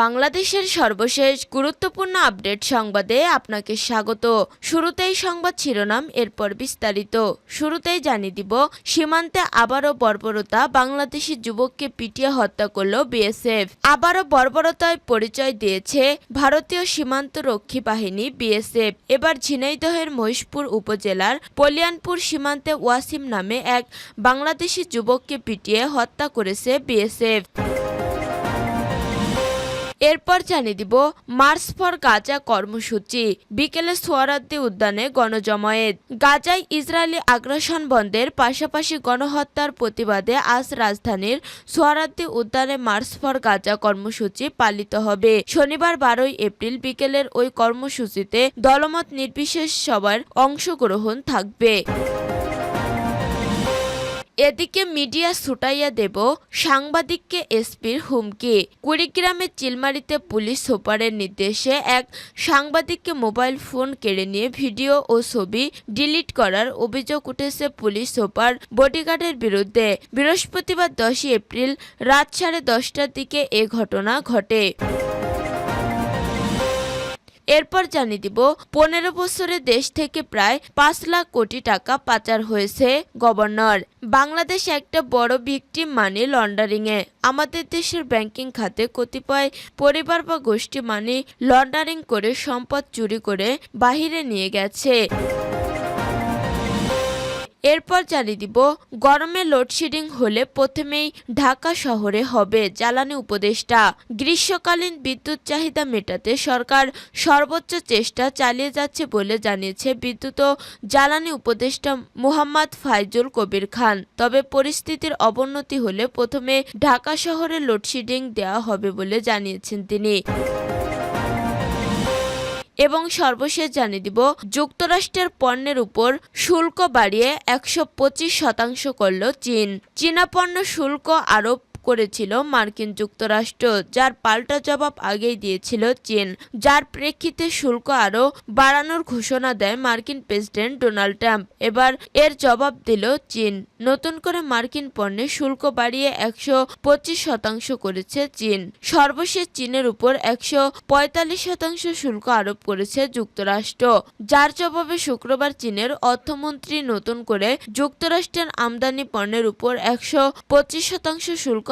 বাংলাদেশের সর্বশেষ গুরুত্বপূর্ণ আপডেট সংবাদে আপনাকে স্বাগত। শুরুতেই সংবাদ শিরোনাম, এরপর বিস্তারিত। শুরুতেই জানিয়ে দিব, সীমান্তে আবারও বর্বরতা, বাংলাদেশি যুবককে পিটিয়ে হত্যা করল বিএসএফ। আবারও বর্বরতায় পরিচয় দিয়েছে ভারতীয় সীমান্ত রক্ষী বাহিনী বিএসএফ। এবার ঝিনাইদহের মহিষপুর উপজেলার পলিয়ানপুর সীমান্তে ওয়াসিম নামে এক বাংলাদেশি যুবককে পিটিয়ে হত্যা করেছে বিএসএফ। এরপর জানিয়ে দিব মার্চ ফর গাজা কর্মসূচি। বিকেলে সোয়ারাদ্দি উদ্যানে গণজমায়েত। গাজায় ইসরায়েলি আগ্রাসন বন্ধের পাশাপাশি গণহত্যার প্রতিবাদে আজ রাজধানীর সোয়ারাদ্দি উদ্যানে মার্চ ফর গাজা কর্মসূচি পালিত হবে। শনিবার বারোই এপ্রিল বিকেলের ওই কর্মসূচিতে দলমত নির্বিশেষ সবার অংশগ্রহণ থাকবে। এদিকে মিডিয়া ছুটাইয়া দেব সাংবাদিককে এসপির হুমকি। কুড়িগ্রামের চিলমারিতে পুলিশ সুপারের নির্দেশে এক সাংবাদিককে মোবাইল ফোন কেড়ে নিয়ে ভিডিও ও ছবি ডিলিট করার অভিযোগ উঠেছে পুলিশ সুপার বডিগার্ডের বিরুদ্ধে। বৃহস্পতিবার দশই এপ্রিল রাত সাড়ে দশটার দিকে এ ঘটনা ঘটে। এরপর জানিয়ে দিব, পনেরো বছরে দেশ থেকে প্রায় পাঁচ লাখ কোটি টাকা পাচার হয়েছে গভর্নর। বাংলাদেশ একটা বড় ভিকটিম মানি লন্ডারিংয়ে। আমাদের দেশের ব্যাংকিং খাতে কতিপয় পরিবার বা গোষ্ঠী মানি লন্ডারিং করে সম্পদ চুরি করে বাহিরে নিয়ে গেছে। এরপর জানিয়ে দিব, গরমে লোডশেডিং হলে প্রথমেই ঢাকা শহরে হবে জ্বালানি উপদেষ্টা। গ্রীষ্মকালীন বিদ্যুৎ চাহিদা মেটাতে সরকার সর্বোচ্চ চেষ্টা চালিয়ে যাচ্ছে বলে জানিয়েছে বিদ্যুৎ ও জ্বালানি উপদেষ্টা মোহাম্মদ ফাইজুল কবির খান। তবে পরিস্থিতির অবনতি হলে প্রথমে ঢাকা শহরে লোডশেডিং দেওয়া হবে বলে জানিয়েছেন তিনি। এবং সর্বশেষ জানিয়ে দিব, যুক্তরাষ্ট্রের পণ্যের উপর শুল্ক বাড়িয়ে একশো পঁচিশ শতাংশ করল চীন। চীনা পণ্য শুল্ক আরোপ করেছিল মার্কিন যুক্তরাষ্ট্র, যার পাল্টা জবাব আগেই দিয়েছিল চীন, যার প্রেক্ষিতে শুল্ক আরও বাড়ানোর ঘোষণা দেয় মার্কিন প্রেসিডেন্ট ডোনাল্ড ট্রাম্প। এবার এর জবাব দিল চীন। নতুন করে মার্কিন পণ্যে শুল্ক বাড়িয়ে একশো পঁচিশ শতাংশ করেছে চীন। সর্বশেষ চীনের উপর একশো পঁয়তাল্লিশ শতাংশ শুল্ক আরোপ করেছে যুক্তরাষ্ট্র, যার জবাবে শুক্রবার চীনের অর্থমন্ত্রী নতুন করে যুক্তরাষ্ট্রের আমদানি পণ্যের উপর একশো পঁচিশ শতাংশ শুল্ক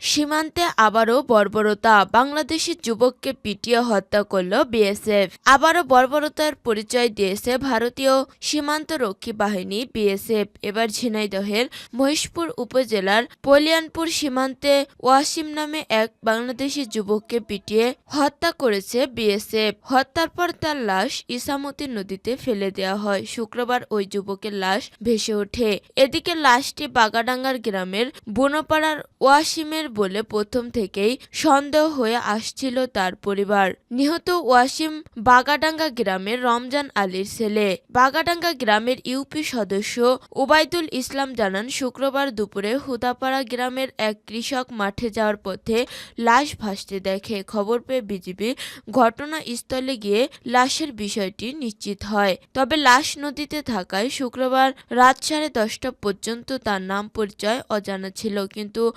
সীমান্তে আবারও বর্বরতা। বাংলাদেশি যুবককে পিটিয়ে হত্যা করল বিএসএফ। আবারও বর্বরতার পরিচয় দিয়েছে ভারতীয় সীমান্ত রক্ষী বাহিনী বিএসএফ। এবার ঝিনাইদহের মহিষপুর উপজেলার পলিয়ানপুর সীমান্তে ওয়াসিম নামে এক বাংলাদেশি যুবককে পিটিয়ে হত্যা করেছে বিএসএফ। হত্যার পর তার লাশ ইসামতি নদীতে ফেলে দেওয়া হয়। শুক্রবার ওই যুবকের লাশ ভেসে ওঠে। এদিকে লাশটি বাগাডাঙ্গার গ্রামের বুনোপাড়ার ওয়াসিমের বলে প্রথম থেকেই সন্দেহ হয়ে আসছিল তার পরিবার। নিহত ওয়াসিম বাগাডাঙ্গা গ্রামের রমজান আলীর ছেলে। বাগাডাঙ্গা গ্রামের ইউপি সদস্য ওবায়দুল ইসলাম জানান, শুক্রবার দুপুরে হুদাপাড়া গ্রামের এক কৃষক মাঠে যাওয়ার পথে লাশ ভাসতে দেখে খবর পেয়ে বিজিবি ঘটনাস্থলে গিয়ে লাশের বিষয়টি নিশ্চিত হয়। তবে লাশ নদীতে থাকায় শুক্রবার রাত সাড়ে দশটা পর্যন্ত তার নাম পরিচয় অজানা ছিল। কিন্তু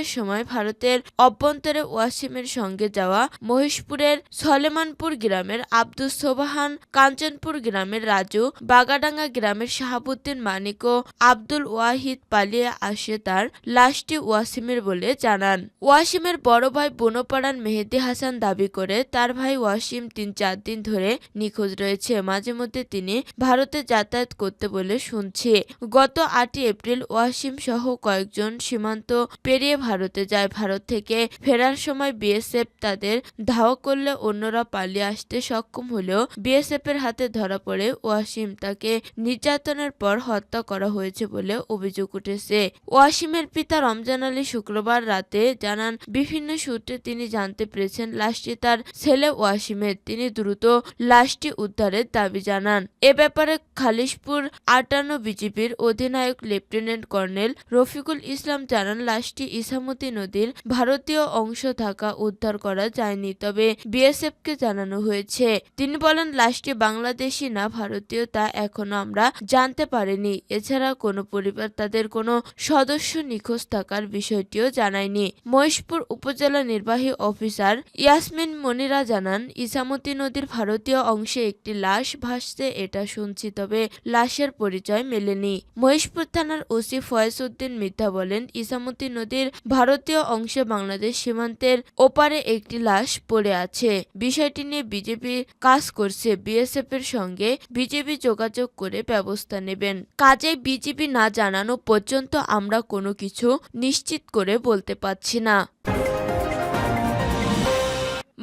ধূরপাচারের সময় ভারতের অভ্যন্তরে ওয়াসিমের সঙ্গে যাওয়া মহেশপুরের সলেমানপুর গ্রামের আব্দুস সোবাহান, কাঞ্চনপুর গ্রামের রাজু, বাগাডাঙ্গা গ্রামের শাহাবুদ্দিন মানিক ও আব্দুল ওয়াহিদ পালিয়ে আসে তার লাশটি ওয়াসিমের বলে জানান। ওয়াসিমের বড় ভাই বনপাড়ার মেহেদি হাসান দাবি করে, তার ভাই ওয়াসিম তিন চার দিন ধরে নিখোঁজ রয়েছে। মাঝে মধ্যে তিনি ভারতে যাতায়াত করতে বলে শুনছি। গত আটই এপ্রিল ওয়াসিম সহ কয়েকজন সীমান্ত পেরিয়ে ভারতে যায়। ভারত থেকে ফেরার সময় বিএসএফ তাদের ধাওয়া করলে অন্যরা পালিয়ে আসতে সক্ষম হলেও বিএসএফ এর হাতে ধরা পড়ে ওয়াসিম। তাকে নির্যাতনের পর হত্যা করা হয়েছে বলে অভিযোগ উঠেছে। ওয়াসিমের পিতা রমজান আলী শুক্রবার রাতে জানান, বিভিন্ন সূত্রে তিনি জানতে পেরেছেন লাশটি তার ছেলে ওয়াসিমের। তিনি দ্রুত লাশটি উদ্ধারের দাবি জানান। এ ব্যাপারে খালিশপুর আটান্ন বিজিবির অধিনায়ক লেফটেন্যান্ট কর্নেল রফিকুল ইসলাম জানান, লাশটি ইসামতি নদীর ভারতীয় অংশ থাকা উদ্ধার করা যায়নি, তবে বিএসএফকে জানানো হয়েছে। তিনি বলেন, লাশটি বাংলাদেশি না, ভারতীয়, তা এখনও আমরা জানতে পারিনি। এছাড়া কোনো পরিবার তাদের কোনো সদস্য নিখোঁজ থাকার বিষয়টিও জানায়নি। মহেশপুর উপজেলা নির্বাহী অফিসার ইয়াসমিন মনিরা জানান ইসামতি নদীর ভারতীয় অংশে একটি লাশ ভাসছে, এটা শুনছি, তবে লাশের পরিচয় মেলেনি। মহেশপুর থানার ওসি ফয়েজ উদ্দিন মিথ্যা বলেন ইসামতি নদীর ভারতীয় অংশে বাংলাদেশ সীমান্তের ওপারে একটি লাশ পড়ে আছে। বিষয়টি নিয়ে বিজেপি কাজ করছে। বিএসএফ এর সঙ্গে বিজেপি যোগাযোগ করে ব্যবস্থা নেবেন। কাজে বিজেপি না জানানো পর্যন্ত আমরা কোনো কিছু নিশ্চিত করে বলতে পারছি না।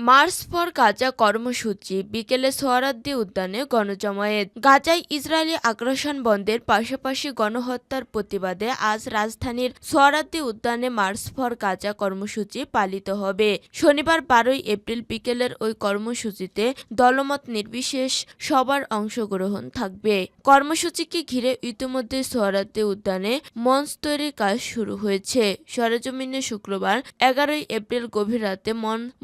মার্চ ফর গাজা কর্মসূচি। বিকেলে সোয়ারাদ্দি উদ্যানে গণজমায়েত। গাজায় ইসরায়েলি আগ্রাসন বন্ধের পাশাপাশি গণহত্যার প্রতিবাদে আজ রাজধানীর সোয়ারাদ্দি উদ্যানে মার্চ ফর গাজা কর্মসূচি পালিত হবে। শনিবার বারোই এপ্রিল বিকেলের ওই কর্মসূচিতে দলমত নির্বিশেষ সবার অংশগ্রহণ থাকবে। কর্মসূচিকে ঘিরে ইতিমধ্যে সোহরাদ্দি উদ্যানে মঞ্চ তৈরির কাজ শুরু হয়েছে। সরেজমিনে শুক্রবার এগারোই এপ্রিল গভীর রাতে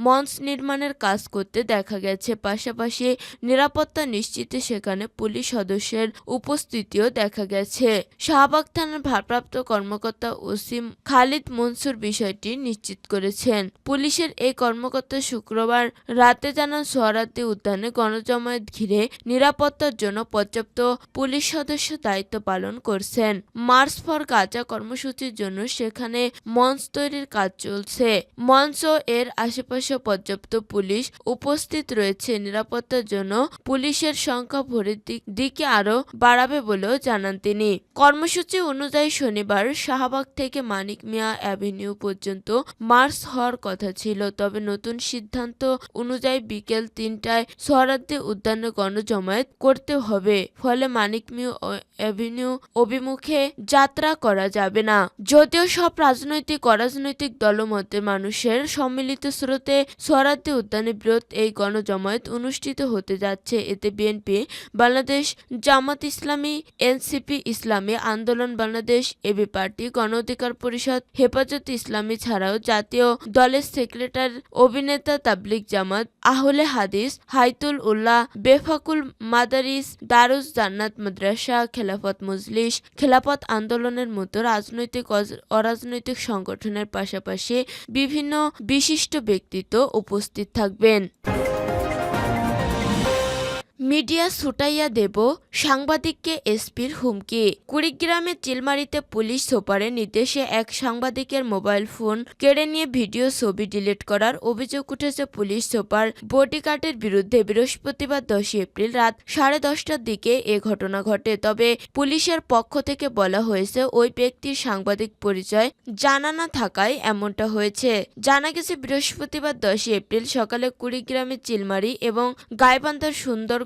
মঞ্চ নির্মাণের কাজ করতে দেখা গেছে। পাশাপাশি নিরাপত্তা নিশ্চিতে সেখানে পুলিশ সদস্যের উপস্থিতিও দেখা গেছে। শাহবাগ থানার ভারপ্রাপ্ত কর্মকর্তা ওসিম খালিদ মনসুর বিষয়টি নিশ্চিত করেছেন। পুলিশের এই কর্মকর্তা শুক্রবার রাতে জানান সোহরাদ্দি উদ্যানে গণজমায়েত ঘিরে নিরাপত্তার জন্য পর্যাপ্ত পুলিশ সদস্য দায়িত্ব পালন করছেন। মার্চ ফর গাজা কর্মসূচির জন্য সেখানে মঞ্চ তৈরির কাজ চলছে। মঞ্চ এর আশেপাশে পর্যাপ্ত পুলিশ উপস্থিত রয়েছে। নিরাপত্তার জন্য পুলিশের সংখ্যা ভোরের দিকে আরও বাড়াবে বলেও জানান তিনি। কর্মসূচি অনুযায়ী শনিবার শাহবাগ থেকে মানিক মিয়া অ্যাভিনিউ পর্যন্ত মার্চ হওয়ার কথা ছিল। তবে নতুন সিদ্ধান্ত অনুযায়ী বিকেল তিনটায় সোহরাদ্দি উদ্যানে গণজমায়েত করতে হবে। ফলে মানিক মিয়া অ্যাভিনিউ অভিমুখে যাত্রা করা যাবে না। যদিও সব রাজনৈতিক, অরাজনৈতিক দলমতে মানুষের সম্মিলিত স্রোতে সোহরাদ্দি উদ্যানে বৃহৎ এই গণজমায়েত অনুষ্ঠিত হতে যাচ্ছে। এতে বিএনপি বাংলাদেশ জামাত ইসলামী এনসিপি ইসলামী, আন্দোলন বাংলাদেশ এবি পার্টি, গণ অধিকার পরিষদ, হেফাজত ইসলামী ছাড়াও জাতীয় দলের সেক্রেটারি, অভিনেতা তাবলিক জামাত আহলে হাদিস হাইতুল উল্লাহ বেফাকুল মাদারিস দারুস জান্নাত মাদ্রাসা, খেলাফত মজলিস, খেলাফত আন্দোলনের মতো রাজনৈতিক অরাজনৈতিক সংগঠনের পাশাপাশি বিভিন্ন বিশিষ্ট ব্যক্তিত্ব উপস্থিত থাকবেন। মিডিয়া ছুটাইয়া দেব সাংবাদিককে এসপির হুমকি। কুড়িগ্রামের চিলমারিতে পুলিশ সুপারের নির্দেশে এক সাংবাদিকের মোবাইল ফোন কেড়ে নিয়ে ভিডিও ছবি ডিলিট করার অভিযোগ উঠেছে পুলিশ সুপার। বডিগার্ডের বিরুদ্ধে বৃহস্পতিবার দশই এপ্রিল রাত সাড়ে দশটার দিকে এ ঘটনা ঘটে। তবে পুলিশের পক্ষ থেকে বলা হয়েছে, ওই ব্যক্তির সাংবাদিক পরিচয় জানা না থাকায় এমনটা হয়েছে। জানা গেছে, বৃহস্পতিবার দশই এপ্রিল সকালে কুড়িগ্রামের চিলমারি এবং গাইবান্ধার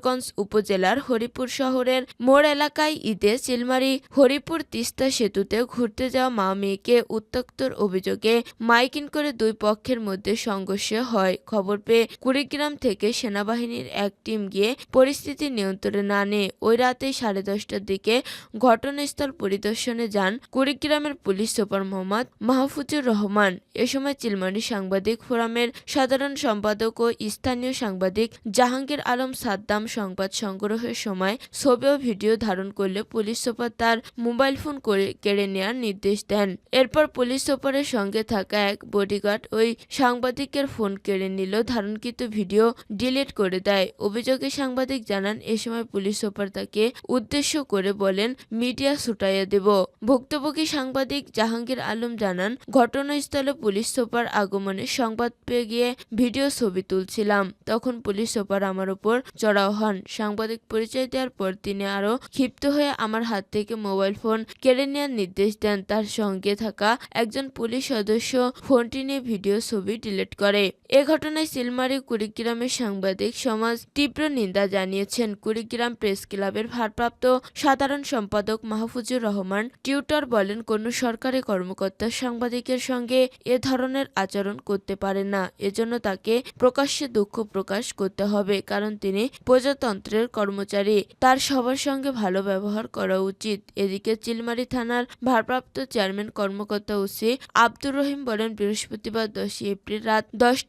সুন্দরগঞ্জ উপজেলার হরিপুর শহরের মোড় এলাকায় ঈদে চিলমারি হরিপুর তিস্তা সেতুতে ঘুরতে যাওয়া মা মেয়েকে উত্তক্তর অভিযোগে মাইকিং করে দুই পক্ষের মধ্যে সংঘর্ষ হয়। খবর পেয়ে কুড়িগ্রাম থেকে সেনাবাহিনীর এক টিম গিয়ে পরিস্থিতি নিয়ন্ত্রণে না আনে ওই রাতে সাড়ে দশটার দিকে ঘটনাস্থল পরিদর্শনে যান কুড়িগ্রামের পুলিশ সুপার মোহাম্মদ মাহফুজুর রহমান। এ সময় চিলমারি সাংবাদিক ফোরামের সাধারণ সম্পাদক ও স্থানীয় সাংবাদিক জাহাঙ্গীর আলম সাদ্দাম সংবাদ সংগ্রহের সময় ছবি ও ভিডিও ধারণ করলে পুলিশ সুপার তার মোবাইল ফোন করে কেড়ে নেওয়ার নির্দেশ দেন। এরপর পুলিশ সুপারের সঙ্গে থাকা এক বডিগার্ড ওই সাংবাদিকের ফোন কেড়ে নিল, ধারণকৃত ভিডিও ডিলিট করে দেয়। অভিযোগে সাংবাদিক জানান, এ সময় পুলিশ সুপার তাকে উদ্দেশ্য করে বলেন, মিডিয়া ছুটাইয়া দেব। ভুক্তভোগী সাংবাদিক জাহাঙ্গীর আলম জানান, ঘটনাস্থলে পুলিশ সুপার আগমনে সংবাদ পেয়ে গিয়ে ভিডিও ছবি তুলছিলাম। তখন পুলিশ সুপার আমার উপর চড়াও হন। সাংবাদিক পরিচয় দেওয়ার পর তিনি আরও ক্ষিপ্ত হয়ে আমার হাত থেকে মোবাইল ফোন কেড়ে নেওয়ার নির্দেশ দেন। তার সঙ্গে থাকা একজন পুলিশ সদস্য ফোনটি নিয়ে ভিডিও ছবি ডিলিট করে। এ ঘটনায় সিলমারি কুড়িগ্রামের সাংবাদিক সমাজ তীব্র নিন্দা জানিয়েছেন কুড়িগ্রাম প্রেস ক্লাবের ভারপ্রাপ্ত সাধারণ সম্পাদক মাহফুজুর রহমান। টিউটর বলেন, কোনো সরকারি কর্মকর্তা সাংবাদিকের সঙ্গে এ ধরনের আচরণ করতে পারে না। এজন্য তাকে প্রকাশ্যে দুঃখ প্রকাশ করতে হবে, কারণ তিনি প্রজাতন্ত্রের কর্মচারী। তার সবার সঙ্গে ভালো ব্যবহার করা উচিত। এদিকে চিলমারি থানার ভারপ্রাপ্ত চেয়ারম্যান কর্মকর্তা ওসি আব্দুর রহিম বলেন, বৃহস্পতিবার দশই এপ্রিল রাত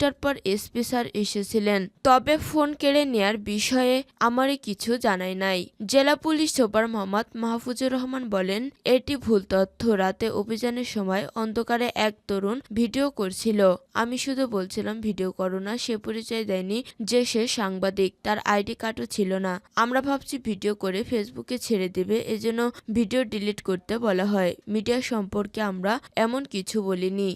দশটার পর এসপি স্যার এসেছিলেন। তবে ফোন কেড়ে নেয়ার বিষয়ে আমারই কিছু জানাই নাই। জেলা পুলিশ সুপার মোহাম্মদ মাহফুজুর রহমান বলেন, এটি ভুল তথ্য। রাতে অভিযানের সময় অন্ধকারে এক তরুণ ভিডিও করছিল। আমি শুধু বলছিলাম, ভিডিও করো না, সে পরিচয় দেয়নি যে সে সাংবাদিক, তার আইডি কার্ডও ছিল না। আমরা ভাবছি ভিডিও করে ফেসবুকে ছেড়ে দেবে, এজন্য ভিডিও ডিলিট করতে বলা হয়। মিডিয়া সম্পর্কে আমরা এমন কিছু বলিনি।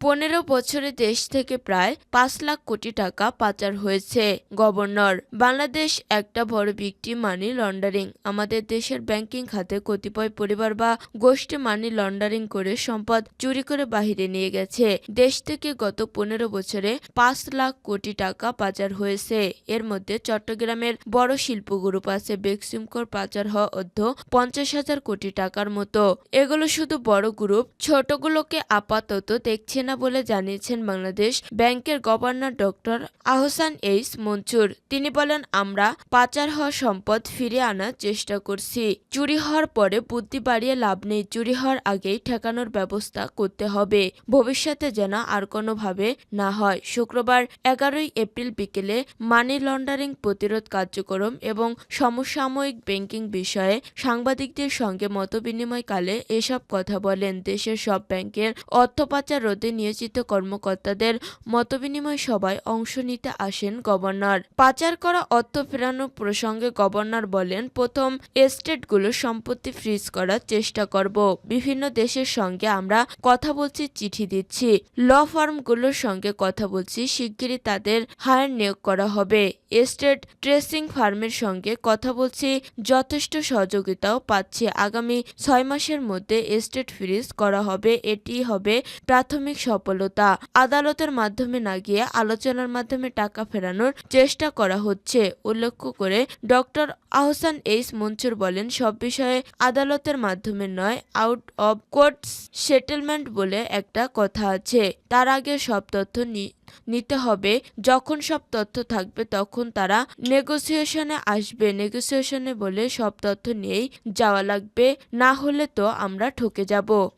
পনেরো বছরে দেশ থেকে প্রায় পাঁচ লাখ কোটি টাকা পাচার হয়েছে, গভর্নর। বাংলাদেশ একটা বড় বিক্রি মানি লন্ডারিং আমাদের দেশের ব্যাংকিং খাতে কতিপয় পরিবার বা গোষ্ঠী মানি লন্ডারিং করে সম্পদ চুরি করে বাহিরে নিয়ে গেছে। দেশ থেকে গত পনেরো বছরে পাঁচ লাখ কোটি টাকা পাচার হয়েছে। এর মধ্যে চট্টগ্রামের বড় শিল্প গ্রুপ আছে বেক্সিমকোর পাচার হওয়া অর্ধ পঞ্চাশ হাজার কোটি টাকার মতো। এগুলো শুধু বড় গ্রুপ ছোটগুলোকে আপাতত দেখছে না। বলে জানিয়েছেন বাংলাদেশ ব্যাংকের গভর্নর ডক্টর আহসান এইস মঞ্চুর তিনি বলেন, আমরা পাচার হওয়া সম্পদ ফিরিয়ে আনার চেষ্টা করছি। চুরি হওয়ার পরে বুদ্ধি বাড়িয়ে লাভ নেই। চুরি হওয়ার আগেই ঠেকানোর ব্যবস্থা করতে হবে। ভবিষ্যতে যেন আর কোনোভাবে না হয়। শুক্রবার এগারোই এপ্রিল বিকেলে মানি লন্ডারিং প্রতিরোধ কার্যক্রম এবং সমসাময়িক ব্যাংকিং বিষয়ে সাংবাদিকদের সঙ্গে মতবিনিময়কালে এসব কথা বলেন। দেশের সব ব্যাংকের অর্থ পাচার রোধে নিয়োজিত কর্মকর্তাদের মতবিনিময় সভায় অংশ নিতে আসেন গভর্নর। পাচার করা অর্থ ফেরানো প্রসঙ্গে গভর্নর বলেন, প্রথম এস্টেটগুলোর সম্পত্তি ফ্রিজ করার চেষ্টা করব। বিভিন্ন দেশের সঙ্গে আমরা কথা বলছি, চিঠি দিচ্ছি। ল ফার্মগুলোর সঙ্গে কথা বলছি, শিগগিরই তাদের হায়ার নিয়োগ করা হবে। এস্টেট ট্রেসিং ফার্মের সঙ্গে কথা বলছি, যথেষ্ট সহযোগিতাও পাচ্ছি। আগামী ছয় মাসের মধ্যে এস্টেট ফ্রিজ করা হবে, এটি হবে প্রাথমিক সফলতা। আদালতের মাধ্যমে না গিয়ে আলোচনার মাধ্যমে টাকা ফেরানোর চেষ্টা করা হচ্ছে উল্লেখ করে ডক্টর আহসান এইস মঞ্চুর বলেন, সব বিষয়ে আদালতের মাধ্যমে নয়, আউট অব কোর্ট সেটেলমেন্ট বলে একটা কথা আছে। তার আগে সব তথ্য নি- নিতে হবে। যখন সব তথ্য থাকবে, তখন তারা নেগোসিয়েশনে আসবে। নেগোসিয়েশনে বলে সব তথ্য নিয়েই যাওয়া লাগবে। না হলে তো আমরা ঠকে যাব।